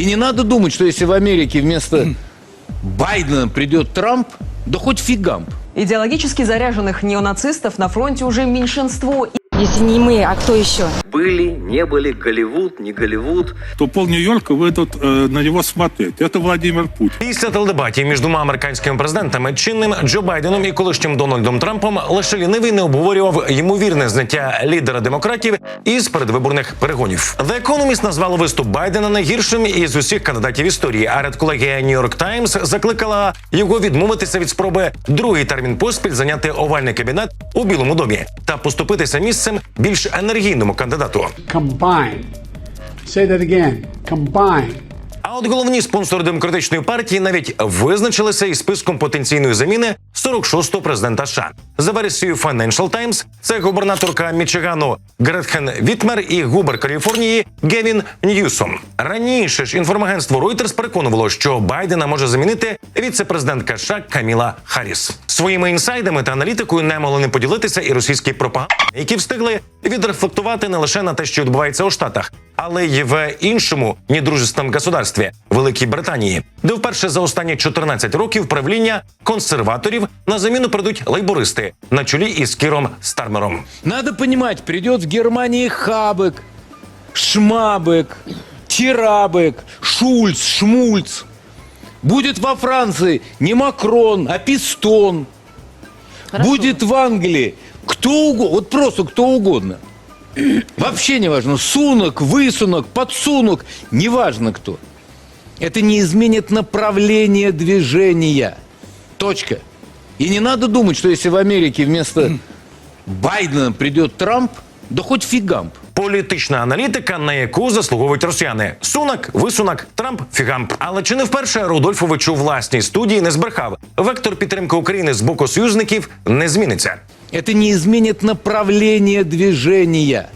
И не надо думать, что если в Америке вместо Байдена придет Трамп, да хоть фигамп. Идеологически заряженных неонацистов на фронте уже меньшинство. Если не мы, а кто еще? Были, не были, Голливуд, не Голливуд. то пол Нью-Йорка будет э, на него смотреть. Это Владимир Путин. Після теледебатів між двома американськими президентами, чинним Джо Байденом і колишнім Дональдом Трампом, лише лінивий не обговорював ймовірне зняття лідера демократів із передвиборних перегонів. The Economist назвало виступ Байдена найгіршим із усіх кандидатів історії. А редколегія New York Times закликала його відмовитися від спроби другий термін поспіль зайняти овальний кабінет у Білому домі та поступитися місцем більш енергійному кандидату. combine. Say that again. Combine. А от головні спонсори демократичної партії навіть визначилися із списком потенційної заміни 46-го президента США. За версією Financial Times, це губернаторка Мічигану Гретхен Вітмер і губер Каліфорнії Гевін Ньюсом. Раніше ж інформагентство Reuters переконувало, що Байдена може замінити віце-президентка США Каміла Харріс. Своїми інсайдами та аналітикою не могли не поділитися і російські пропаганди, які встигли відрефлектувати не лише на те, що відбувається у Штатах, але й в іншому недружественному государстві Великій Британії, де вперше за останні 14 років правління консерваторів на заміну прийдуть лейбористи на чолі із Кіром Стармером. Надо понимать, придет в Германии Хабек, Шмабек, Тирабек, Шульц, Шмульц. Будет во Франции не Макрон, а Пистон. Будет в Англии кто угодно, вот просто кто угодно. Вообще не важно, сунок, высунок, подсунок, неважно кто. Это не изменит направление движения. Точка. И не надо думать, что если в Америке вместо Байдена придет Трамп, да хоч фігамп. Політична аналітика, на яку заслуговують росіяни. Сунак, висунак, Трамп, фігамп. Але чи не вперше Рудольфович у власній студії не збрехав? Вектор підтримки України з боку союзників не зміниться. Це не змінить направлення движения.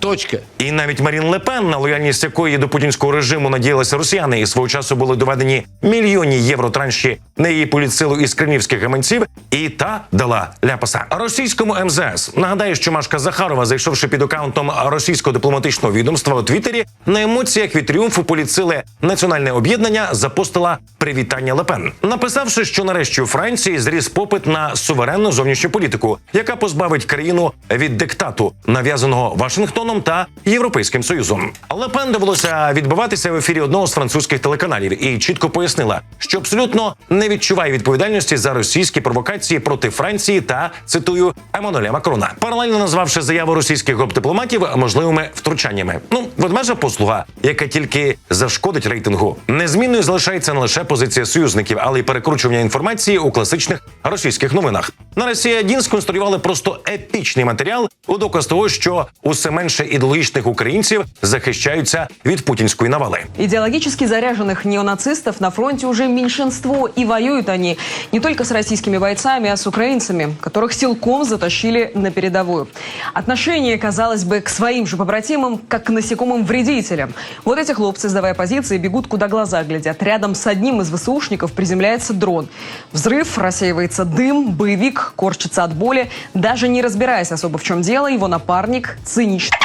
Точка. І навіть Марін Лепен, на лояльність якої до путінського режиму надіялися росіяни, і свого часу були доведені мільйонні євро транші на її політсилу із кремлівських гаманців, і та дала ляпаса російському МЗС. Нагадаю, що Машка Захарова, зайшовши під акаунтом російського дипломатичного відомства у Твіттері, на емоціях від тріумфу політсили національне об'єднання запостила привітання Лепен, написавши, що нарешті у Франції зріс попит на суверенну зовнішню політику, яка позбавить країну від диктату, нав'язаного Вашингтоном та Європейським Союзом. Лепен довелося відбиватися в ефірі одного з французьких телеканалів і чітко пояснила, що абсолютно не відчуває відповідальності за російські провокації проти Франції та цитую Еммануеля Макрона, паралельно назвавши заяву російських гоп-дипломатів можливими втручаннями. Ну, ведмежа послуга, яка тільки зашкодить рейтингу. Незмінною залишається не лише позиція союзників, але й перекручування інформації у класичних російських новинах. На Росія 1 сконструювали просто епічний матеріал у доказ того, що усе менше ідеологічних українців захищаються від путінської навали. Идеологически заряженных неонацистов на фронте уже меньшинство. И воюют они не только с российскими бойцами, а с украинцами, которых силком затащили на передовую. Отношение, казалось бы, к своим же побратимам, как к насекомым вредителям. Вот эти хлопцы, сдавая позиции, бегут, куда глаза глядят. Рядом с одним из ВСУшников приземляется дрон. Взрыв, рассеивается дым, боевик корчится от боли. Даже не разбираясь особо в чем дело, его напарник цинично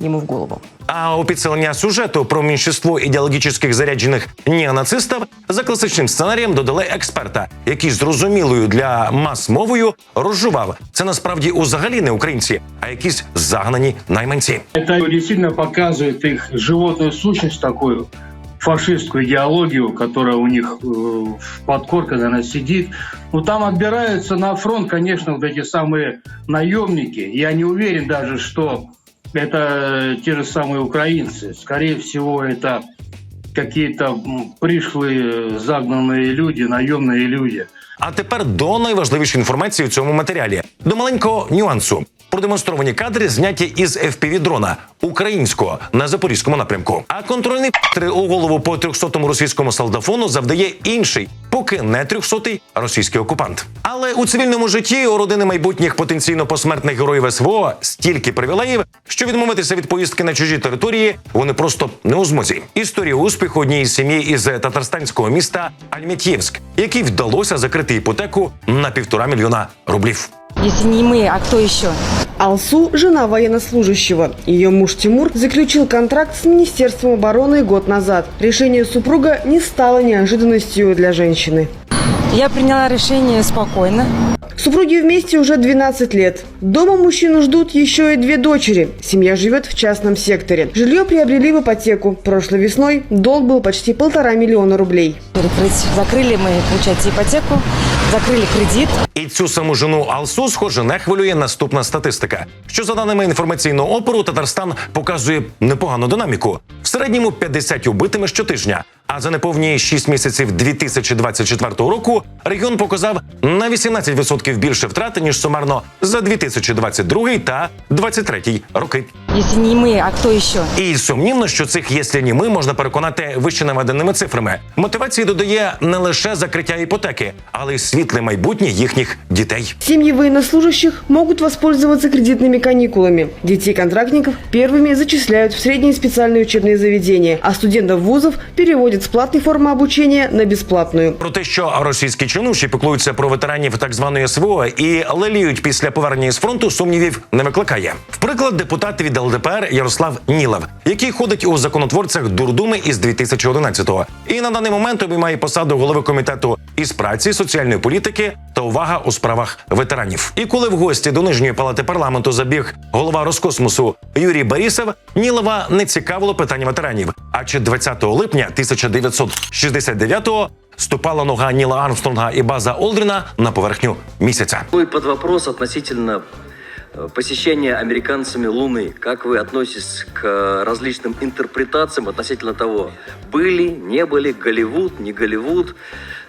ему в голову. А у підсилення сюжету про меншинство ідеологічних заряджених неонацистів за класичним сценарієм додали експерта, який зрозумілою для мас мовою розжував. Це насправді узагалі не українці, а якісь загнані найманці. Это действительно показывает их животную сущность такую, фашистскую идеологию, которая у них э, в подкорке, наверное, сидит. Ну, там отбираются на фронт, конечно, вот эти самые наемники. Я не уверен даже, что это те же самые украинцы. Скорее всего, это какие-то м, пришлые, загнанные люди, наемные люди. А тепер до найважливішої інформації у цьому матеріалі до маленького нюансу. Продемонстровані кадри зняті із fpv дрона українського на запорізькому напрямку. А контрольний п***три у голову по 300-му російському солдафону завдає інший, поки не 300-й російський окупант. Але у цивільному житті у родини майбутніх потенційно посмертних героїв СВО стільки привілеїв, що відмовитися від поїздки на чужі території вони просто не у змозі. Історія успіху однієї сім'ї із татарстанського міста Альметьєвськ, якій вдалося закрити іпотеку на півтора мільйона рублів. Если не мы, а кто еще? Алсу – жена военнослужащего. Ее муж Тимур заключил контракт с Министерством обороны год назад. Решение супруга не стало неожиданностью для женщины. Я приняла решение спокойно. Супруги вместе уже 12 лет. Дома мужчину ждут еще и две дочери. Семья живет в частном секторе. Жилье приобрели в ипотеку. Прошлой весной долг был почти полтора миллиона рублей. Перекрыть. Закрыли мы, получается, ипотеку, закрыли кредит. І цю саму жену Алсу, схоже, не хвилює наступна статистика. Що за даними інформаційного опору, Татарстан показує непогану динаміку. В середньому 50 убитими щотижня. А за неповні 6 місяців 2024 року регіон показав на 18% більше втрат ніж сумарно за 2022 та 2023 роки. Если не мы, а кто еще? І сумнівно, що цих «єслі ні ми можна переконати вище наведеними цифрами. Мотивації додає не лише закриття іпотеки, але й світле майбутнє їхніх дітей. Семьи военнослужащих могут воспользоваться кредитными каникулами. Детей контрактников первыми зачисляют в средние специальные учебные заведения, а студентов вузов переводят с платной формы обучения на бесплатную. Про те, що російські чинуші піклуються про ветеранів так званої СВО і леліють після повернення з фронту, сумнівів не викликає. В приклад депутат від ЛДПР Ярослав Нілев, який ходить у законотворцях дурдуми із 2011-го. і на даний момент обіймає посаду голови комітету із праці, соціальної політики та увага у справах ветеранів. І коли в гості до нижньої палати парламенту забіг голова Роскосмосу Юрій Борисов, Нілова не цікавило питання ветеранів. А чи 20 липня 1969-го ступала нога Ніла Армстронга і база Олдріна на поверхню місяця. Мой под вопрос относительно э, посещения американцами Луны. Как вы относитесь к э, различным интерпретациям относительно того, были, не были, Голливуд, не Голливуд, м, э,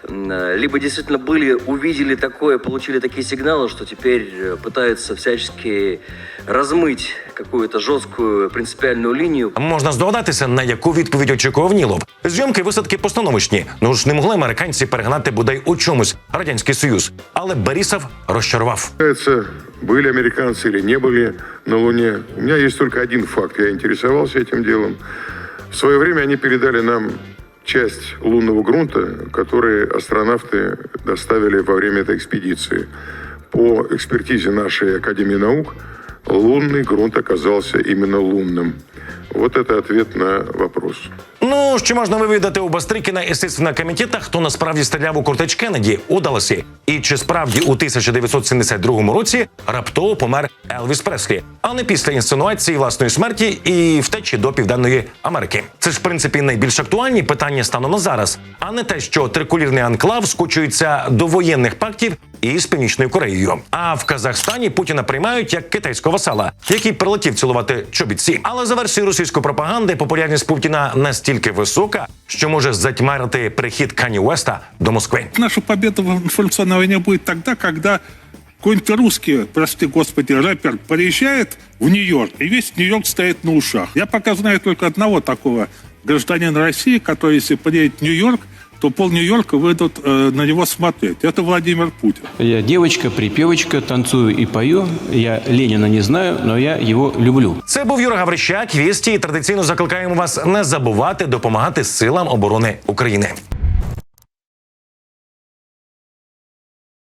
либо действительно были, увидели такое, получили такие сигналы, что теперь э, пытаются всячески размыть какую-то жесткую принципиальную линию, Можна здогадатися, на яку відповідь очікував Нілов. Зйомки висадки постановочні. Ну ж не могли американці перегнати бодай у чомусь радянський союз. Але Борисов розчарував. Касается, были американцы или не были на Луне. У меня есть только один факт. Я интересовался этим делом. В свое время они передали нам часть лунного грунта, который астронавты доставили во время этой экспедиции. По экспертизе нашей Академии наук, лунный грунт оказался именно лунным. Вот это ответ на вопрос. Ну ще можна вивідати у Бастрикіна і слідственного комітета, хто насправді стріляв у кортеч Кеннеді у Далласі. І чи справді у 1972 році раптово помер Елвіс Преслі, а не після інсценуації власної смерті і втечі до Південної Америки. Це ж в принципі найбільш актуальні питання стану на зараз, а не те, що трикулірний анклав скочується до воєнних пактів із Північною Кореєю. А в Казахстані Путіна приймають як китайського васала, який прилетів цілувати чобітці. Але за версією російської пропаганди популярність Путіна настільки висока, що може затьмарити прихід Кані Уеста до Москви. Наша победа в информационной войне будет тогда, когда какой-нибудь русский, прости господи, рэпер приезжает в Нью-Йорк, и весь Нью-Йорк стоит на ушах. Я пока знаю только одного такого гражданина России, который, если приедет в Нью-Йорк, то пол Нью-Йорка выйдут э, на него смотреть. Это Владимир Путин. Я девочка, припевочка, танцую и пою. Я Ленина не знаю, но я его люблю. Це був Юра Гаврищак. Вісті і традиційно закликаємо вас не забувати допомагати силам оборони України.